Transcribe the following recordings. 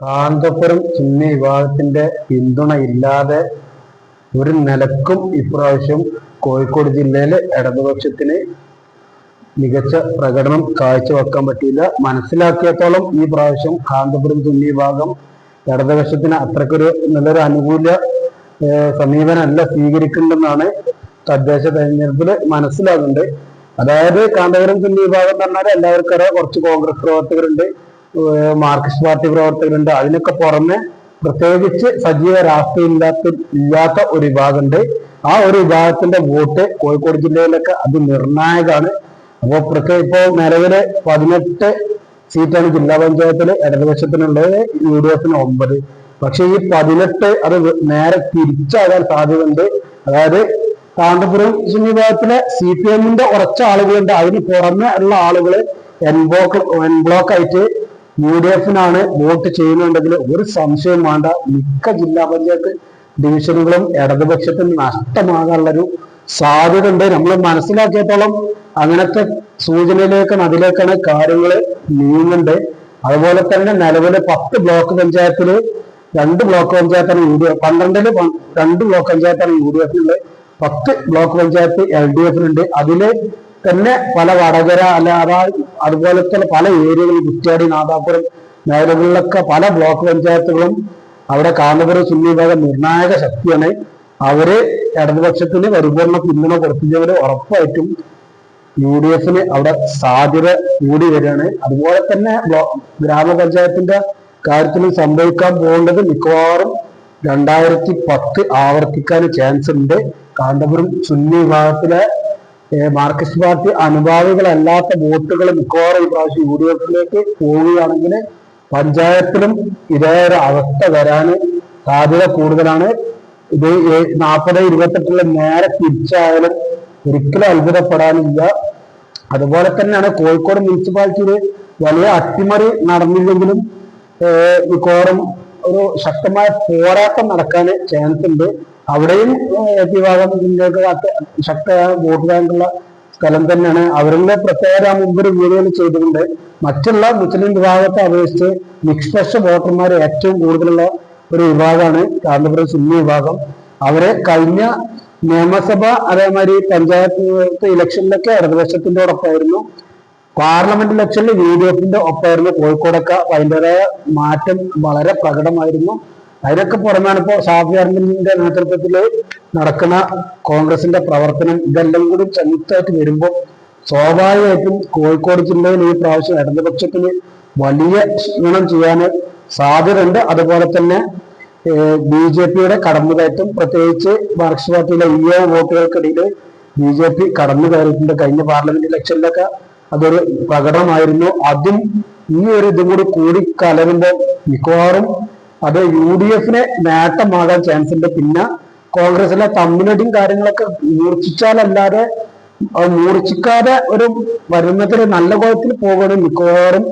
കാന്തപുരം ചിഹ്ന വിഭാഗത്തിന്റെ പിന്തുണ ഇല്ലാതെ ഒരു നിലക്കും ഇപ്രാവശ്യം കോഴിക്കോട് ജില്ലയിലെ ഇടതുപക്ഷത്തിന് മികച്ച പ്രകടനം കാഴ്ചവെക്കാൻ പറ്റിയില്ല. മനസ്സിലാക്കിയത്തോളം ഈ പ്രാവശ്യം കാന്തപുരം സുന്നി വിഭാഗം ഇടതുപക്ഷത്തിന് അത്രക്കൊരു നല്ലൊരു അനുകൂല സമീപനമല്ല സ്വീകരിക്കുന്നുണ്ടെന്നാണ് തദ്ദേശ തെരഞ്ഞെടുപ്പിൽ മനസ്സിലാകുന്നുണ്ട്. അതായത് കാന്തപുരം സുന്നി വിഭാഗം എന്ന് പറഞ്ഞാൽ എല്ലാവർക്കും അറിയാം കുറച്ച് കോൺഗ്രസ് പ്രവർത്തകരുണ്ട്. മാർക്സിസ്റ്റ് പാർട്ടി പ്രവർത്തകരുണ്ട്. അതിനൊക്കെ പുറമെ പ്രത്യേകിച്ച് സജീവ രാഷ്ട്രീയം ഇല്ലാത്ത ഇല്ലാത്ത ഒരു വിഭാഗമുണ്ട്. ആ ഒരു വിഭാഗത്തിന്റെ വോട്ട് കോഴിക്കോട് ജില്ലയിലൊക്കെ അത് നിർണായകമാണ് അപ്പോൾ പ്രത്യേക ഇപ്പോ നിലവിൽ പതിനെട്ട് സീറ്റാണ് ജില്ലാ പഞ്ചായത്തിൽ ഇടതുപക്ഷത്തിനുള്ളത്. യു ഡി എഫിന് ഒമ്പത്. പക്ഷെ ഈ പതിനെട്ട് അത് നേരെ തിരിച്ചാകാൻ സാധ്യതയുണ്ട്. അതായത് കാന്തപുരം വിഭാഗത്തിലെ സി പി എമ്മിന്റെ ഉറച്ച ആളുകളുണ്ട്. അതിന് പുറമെ ഉള്ള ആളുകൾ എൻ ബ്ലോക്ക് എൻ ബ്ലോക്ക് ആയിട്ട് യു ഡി എഫിനാണ് വോട്ട് ചെയ്യുന്നുണ്ടെങ്കിൽ ഒരു സംശയം വേണ്ട. മിക്ക ജില്ലാ പഞ്ചായത്ത് ഡിവിഷനുകളും ഇടതുപക്ഷത്തിന് നഷ്ടമാകാനുള്ളൊരു സാധ്യത ഉണ്ട് നമ്മൾ മനസ്സിലാക്കിയത്തോളം അങ്ങനത്തെ സൂചനയിലേക്കാണ് അതിലേക്കാണ് കാര്യങ്ങൾ നീങ്ങുന്നുണ്ട് അതുപോലെ തന്നെ നിലവിലെ പത്ത് ബ്ലോക്ക് പഞ്ചായത്തിൽ രണ്ട് ബ്ലോക്ക് പഞ്ചായത്താണ് യു ഡി എഫ്. പന്ത്രണ്ടിൽ രണ്ട് ബ്ലോക്ക് പഞ്ചായത്താണ് യു ഡി എഫിനുള്ളത്. പത്ത് ബ്ലോക്ക് പഞ്ചായത്ത് എൽ ഡി എഫിനുണ്ട്. അതിൽ തന്നെ പല വടകര അല്ല അതാ തന്നെ പല ഏരിയകളിൽ കുറ്റ്യാടി നാദാപുരം മേഖലകളിലൊക്കെ പല ബ്ലോക്ക് പഞ്ചായത്തുകളും അവിടെ കാന്തപുരം സുന്നി വിഭാഗം നിർണായക ശക്തിയാണ്. അവർ ഇടതുപക്ഷത്തിന് പരിപൂർണ പിന്തുണ കൊടുത്തില്ലെങ്കിൽ ഉറപ്പായിട്ടും യു ഡി എഫിന് അവിടെ സാധ്യത കൂടി വരികയാണ്. അതുപോലെ തന്നെ ഗ്രാമപഞ്ചായത്തിന്റെ കാര്യത്തിൽ സംഭവിക്കാൻ പോകേണ്ടത് മിക്കവാറും രണ്ടായിരത്തി പത്ത് ആവർത്തിക്കാൻ ചാൻസ് ഉണ്ട്. കാന്തപുരം സുന്നി വിഭാഗത്തിലെ മാർക്സിസ്റ്റ് പാർട്ടി അനുഭാവികളല്ലാത്ത വോട്ടുകൾ മിക്കവാറും ഈ പ്രാവശ്യം യു ഡി എഫിലേക്ക് പോവുകയാണെങ്കിൽ പഞ്ചായത്തിലും ഇതേ ഒരു അവസ്ഥ വരാൻ സാധ്യത കൂടുതലാണ്. ഇത് നാൽപ്പത് ഇരുപത്തെട്ടിലെ നേരെ തിരിച്ചായാലും ഒരിക്കലും അത്ഭുതപ്പെടാനില്ല. അതുപോലെ തന്നെയാണ് കോഴിക്കോട് മുനിസിപ്പാലിറ്റിയിൽ വലിയ അട്ടിമറി നടന്നില്ലെങ്കിലും മിക്കവാറും ഒരു ശക്തമായ പോരാട്ടം നടക്കാൻ ചാൻസ് ഉണ്ട്. അവിടെയും വിഭാഗം ഇതിന്റെയൊക്കെ ശക്തമായ വോട്ട് ബാങ്കുള്ള സ്ഥലം തന്നെയാണ്. അവരുടെ പ്രത്യേകത മുമ്പ് ഒരു വീഡിയോയിൽ ചെയ്തിട്ടുണ്ട് മറ്റുള്ള മുസ്ലിം വിഭാഗത്തെ അപേക്ഷിച്ച് നിഷ്പക്ഷ വോട്ടർമാർ ഏറ്റവും കൂടുതലുള്ള ഒരു വിഭാഗമാണ് കാന്തപുരം സുന്നി വിഭാഗം. അവരെ കഴിഞ്ഞ നിയമസഭ അതേമാതിരി പഞ്ചായത്ത് ഇലക്ഷനിലൊക്കെ ഇടതുപക്ഷത്തിന്റെ ഒപ്പമായിരുന്നു. പാർലമെന്റ് ഇലക്ഷനിൽ യു ഡി എഫിന്റെ ഒപ്പമായിരുന്നു. കോഴിക്കോടൊക്കെ അതിന്റെതായ മാറ്റം വളരെ പ്രകടമായിരുന്നു. അതിനൊക്കെ പുറമെയാണ് ഇപ്പോൾ ഷാഫി അർമിന്റെ നേതൃത്വത്തിൽ നടക്കുന്ന കോൺഗ്രസിന്റെ പ്രവർത്തനം. ഇതെല്ലാം കൂടി സംയുക്തമായിട്ട് വരുമ്പോൾ സ്വാഭാവികമായിട്ടും കോഴിക്കോട് ജില്ലയിൽ ഈ പ്രാവശ്യം ഇടതുപക്ഷത്തിന് വലിയ ക്ഷീണം ചെയ്യാൻ സാധ്യതയുണ്ട്. അതുപോലെ തന്നെ ബി ജെ പിയുടെ കടന്നുകയറ്റം പ്രത്യേകിച്ച് മാർക്സ് പാർട്ടിയിലെ ഇ എ വോട്ടുകൾക്കിടയിൽ ബി ജെ പി കടന്നു കയറിയിട്ടുണ്ട് കഴിഞ്ഞ പാർലമെന്റ് ഇലക്ഷനിലൊക്കെ അതൊരു പ്രകടനമായിരുന്നു. അതും ഈ ഒരു ഇതും കൂടി കൂടി കലരുമ്പോൾ മിക്കവാറും അത് യു ഡി എഫിന് നേട്ടമാകാൻ ചാൻസ് ഉണ്ട്. പിന്നെ കോൺഗ്രസിലെ തമ്മിലടിയും കാര്യങ്ങളൊക്കെ മൂർച്ഛിച്ചാലല്ലാതെ മൂർച്ഛിക്കാതെ ഒരു വരുന്നതിൽ നല്ല കോലത്തിൽ പോകണം മിക്കവാറും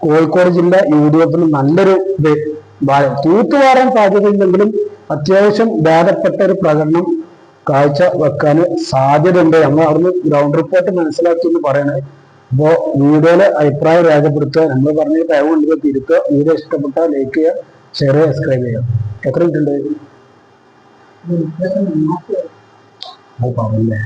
കോഴിക്കോട് ജില്ല യു ഡി എഫിന് നല്ലൊരു ഇത്. തൂത്തുവാരാൻ സാധ്യതയില്ലെങ്കിലും അത്യാവശ്യം ഭേദപ്പെട്ട ഒരു പ്രകടനം കാഴ്ച വെക്കാൻ സാധ്യതയുണ്ട്. നമ്മൾ അവിടുന്ന് ഗ്രൗണ്ട് റിപ്പോർട്ട് മനസ്സിലാക്കി എന്ന് പറയണേ അപ്പോ വീഡിയോയിലെ അഭിപ്രായം രേഖപ്പെടുത്തുക. നമ്മൾ പറഞ്ഞ കൊണ്ട് തിരുത്തുക. വീഡിയോ ഇഷ്ടപ്പെട്ടാൽ ലൈക്ക് ചെയ്യുക. ഷെയർ ചെയ്യുക സബ്സ്ക്രൈബ് ചെയ്യുക എത്ര മിനിറ്റ് ഉണ്ട്? അത് പറഞ്ഞേ